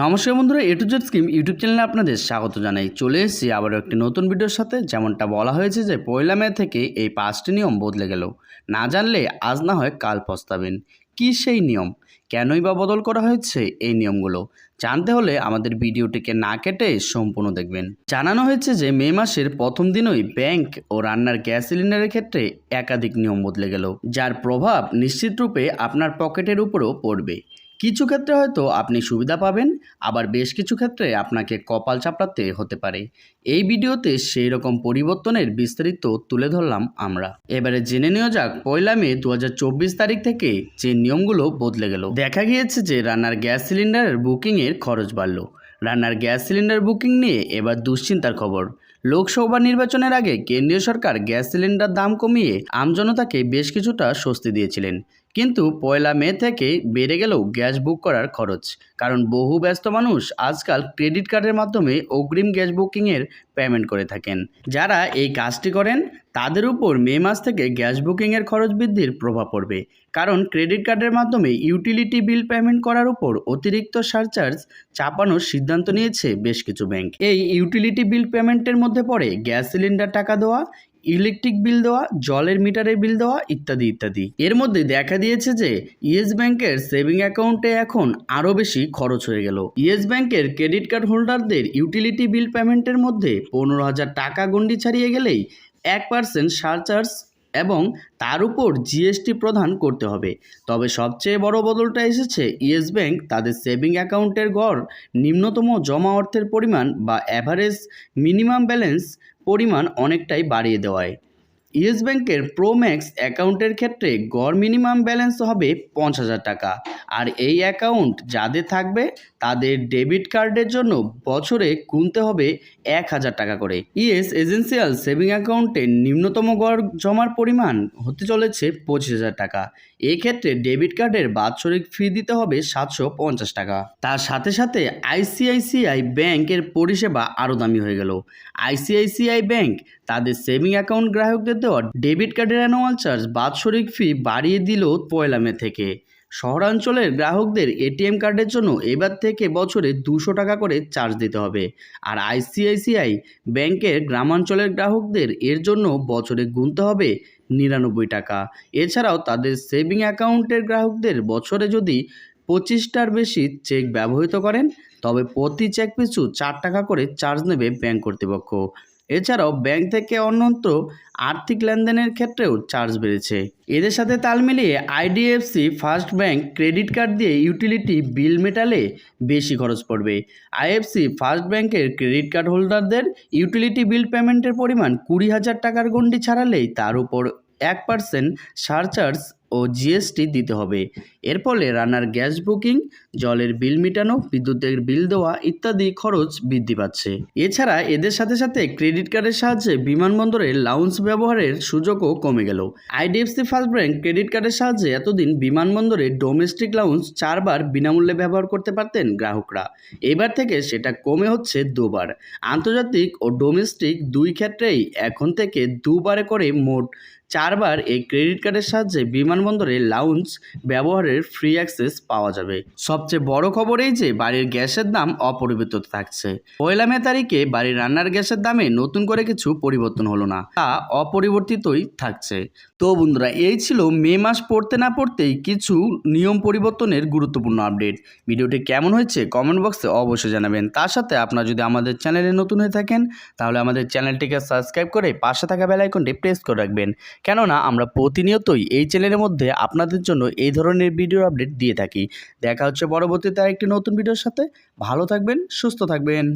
নমস্কার বন্ধুরা A to Z scheme YouTube চ্যানেলে আপনাদের স্বাগত জানাই। চলে এসেছি আবারও একটি নতুন ভিডিওর সাথে। যেমনটা বলা হয়েছে যে, পয়লা মে থেকে এই পাঁচটি নিয়ম বদলে গেল। না জানলে আজ না হয় কাল পস্তাবেন। কী সেই নিয়ম? কেনই বা বদল করা হয়েছে এই নিয়মগুলো? জানতে হলে আমাদের ভিডিওটিকে না কেটে সম্পূর্ণ দেখবেন। জানানো হয়েছে যে, মে মাসের প্রথম দিনই ব্যাংক ও রান্নার গ্যাস সিলিন্ডারের ক্ষেত্রে একাধিক নিয়ম বদলে গেল। যার প্রভাব নিশ্চিতরূপে আপনার পকেটের উপরও পড়বে। কিছু ক্ষেত্রে হয়তো আপনি সুবিধা পাবেন, আবার বেশ কিছু ক্ষেত্রে আপনাকে কপাল চাপড়াতে হতে পারে। এই ভিডিওতে সেই রকম পরিবর্তনের বিস্তারিত তুলে ধরলাম আমরা। এবারে জেনে নেওয়া যাক, পয়লা মে দু হাজার চব্বিশ তারিখ থেকে যে নিয়মগুলো বদলে গেল। দেখা গিয়েছে যে রান্নার গ্যাস সিলিন্ডারের বুকিংয়ের খরচ বাড়ল। রান্নার গ্যাস সিলিন্ডার বুকিং নিয়ে এবার দুশ্চিন্তার খবর। লোকসভা নির্বাচনের আগে কেন্দ্রীয় সরকার গ্যাস সিলিন্ডার দাম কমিয়ে আমজনতাকে বেশ কিছুটা স্বস্তি দিয়েছিলেন। কিন্তু পয়লা মে থেকে বেড়ে গেল গ্যাস বুক করার খরচ। কারণ বহু ব্যস্ত মানুষ আজকাল ক্রেডিট কার্ডের মাধ্যমে অগ্রিম গ্যাস বুকিংয়ের পেমেন্ট করে থাকেন। যারা এই কাজটি করেন, তাদের উপর মে মাস থেকে গ্যাস বুকিংয়ের খরচ বৃদ্ধির প্রভাব পড়বে। কারণ ক্রেডিট কার্ডের মাধ্যমে ইউটিলিটি বিল পেমেন্ট করার উপর অতিরিক্ত সারচার্জ চাপানোর সিদ্ধান্ত নিয়েছে বেশ কিছু ব্যাংক এই ইউটিলিটি বিল পেমেন্টের মধ্যে পড়ে গ্যাস সিলিন্ডার টাকা দেওয়া ইলেকট্রিক বিল দেওয়া, জলের মিটারের বিল দেওয়া ইত্যাদি ইত্যাদি। এর মধ্যে দেখা দিয়েছে যে, ইয়েস ব্যাংকের সেভিং অ্যাকাউন্টে এখন আরও বেশি খরচ হয়ে গেল। ইয়েস ব্যাংকের ক্রেডিট কার্ড হোল্ডারদের ইউটিলিটি বিল পেমেন্টের মধ্যে পনেরো হাজার টাকা গন্ডি ছাড়িয়ে গেলেই এক পার্সেন্ট সারচার্জ এবং তার উপর জিএসটি প্রদান করতে হবে। তবে সবচেয়ে বড় বদলটা এসেছে, ইয়েস ব্যাংক তাদের সেভিং অ্যাকাউন্টের গড় নিম্নতম জমা অর্থের পরিমাণ বা অ্যাভারেজ মিনিমাম ব্যালেন্স পরিমাণ অনেকটাই বাড়িয়ে দেওয়ায়। ইয়েস ব্যাঙ্কের প্রোম্যাক্স অ্যাকাউন্টের ক্ষেত্রে গড় মিনিমাম ব্যালেন্স হবে পঞ্চাশ হাজার টাকা। আর এই অ্যাকাউন্ট যাদের থাকবে, তাদের ডেবিট কার্ডের জন্য বছরে গুনতে হবে এক হাজার টাকা করে। ইয়েস এজেন্সিয়াল সেভিং অ্যাকাউন্টে নিম্নতম গড় জমার পরিমাণ হতে চলেছে পঁচিশ হাজার টাকা। এক্ষেত্রে ডেবিট কার্ডের বাৎসরিক ফি দিতে হবে সাতশো পঞ্চাশ টাকা। তার সাথে সাথে আইসিআইসিআই ব্যাংকের পরিষেবা আরও দামি হয়ে গেল। আইসিআইসিআই ব্যাংক তাদের সেভিং অ্যাকাউন্ট গ্রাহকদের দেওয়া ডেবিট কার্ডের অ্যানুয়াল চার্জ বাৎসরিক ফি বাড়িয়ে দিল পয়লা মে থেকে। শহরাঞ্চলের গ্রাহকদের এটিএম কার্ডের জন্য এবার থেকে বছরে দুশো টাকা করে চার্জ দিতে হবে। আর আইসিআইসিআই ব্যাংকের গ্রামাঞ্চলের গ্রাহকদের এর জন্য বছরে গুনতে হবে নিরানব্বই টাকা। এছাড়াও তাদের সেভিং অ্যাকাউন্টের গ্রাহকদের বছরে যদি পঁচিশটার বেশি চেক ব্যবহৃত করেন, তবে প্রতি চেক পিছু চার টাকা করে চার্জ নেবে ব্যাংক কর্তৃপক্ষ। এছাড়াও ব্যাংক থেকে অন্যত্র আর্থিক লেনদেনের ক্ষেত্রেও চার্জ বেড়েছে। এদের সাথে তাল মিলিয়ে IDFC first bank, credit card দিয়ে ইউটিলিটি বিল মেটালে বেশি খরচ পড়বে। আইএফসি ফার্স্ট ব্যাংকের ক্রেডিট কার্ড হোল্ডারদের ইউটিলিটি বিল পেমেন্টের পরিমাণ কুড়ি হাজার টাকার গণ্ডি ছাড়ালেই তার উপর এক পার্সেন্ট সারচার্জ ও জিএসটি দিতে হবে। এর ফলে রান্নার গ্যাস বুকিং, জলের বিল মেটানো, বিদ্যুতের বিল দেওয়া ইত্যাদি খরচ বৃদ্ধি পাচ্ছে। এছাড়া এদের সাথে সাথে ক্রেডিট কার্ডের সাহায্যে বিমানবন্দরে লাউন্স ব্যবহারের সুযোগও কমে গেল। আইডিএফসি ফার্স্ট ব্যাংক ক্রেডিট কার্ডের সাহায্যে এতদিন বিমানবন্দরে ডোমেস্টিক লাউন্স চারবার বিনামূল্যে ব্যবহার করতে পারতেন গ্রাহকরা। এবার থেকে সেটা কমে হচ্ছে দুবার। আন্তর্জাতিক ও ডোমেস্টিক দুই ক্ষেত্রেই এখন থেকে দুবারে করে মোট চারবার এই ক্রেডিট কার্ডের সাহায্যে বিমানবন্দরে লাউঞ্জ ব্যবহারের ফ্রি অ্যাক্সেস পাওয়া যাবে। সবচেয়ে বড় খবর এই যে, বাড়ির গ্যাসের দাম অপরিবর্তিত থাকছে। পয়লা মে তারিখে বাড়ির রান্নার গ্যাসের দামে নতুন করে কিছু পরিবর্তন হলো না, তা অপরিবর্তিতই থাকছে। তো বন্ধুরা, এই ছিল মে মাস পড়তে না পড়তেই কিছু নিয়ম পরিবর্তনের গুরুত্বপূর্ণ আপডেট ভিডিওটি কেমন হয়েছে কমেন্ট বক্সে অবশ্যই জানাবেন। তার সাথে আপনারা যদি আমাদের চ্যানেলে নতুন হয়ে থাকেন, তাহলে আমাদের চ্যানেলটিকে সাবস্ক্রাইব করে পাশে থাকা বেল আইকনটি প্রেস করে রাখবেন। কেননা, আমরা প্রতিনিয়তই এই চ্যানেলের মধ্যে আপনাদের জন্য এই ধরনের ভিডিও আপডেট দিয়ে থাকি। দেখা হচ্ছে পরবর্তীতে একটি নতুন ভিডিওর সাথে। ভালো থাকবেন, সুস্থ থাকবেন।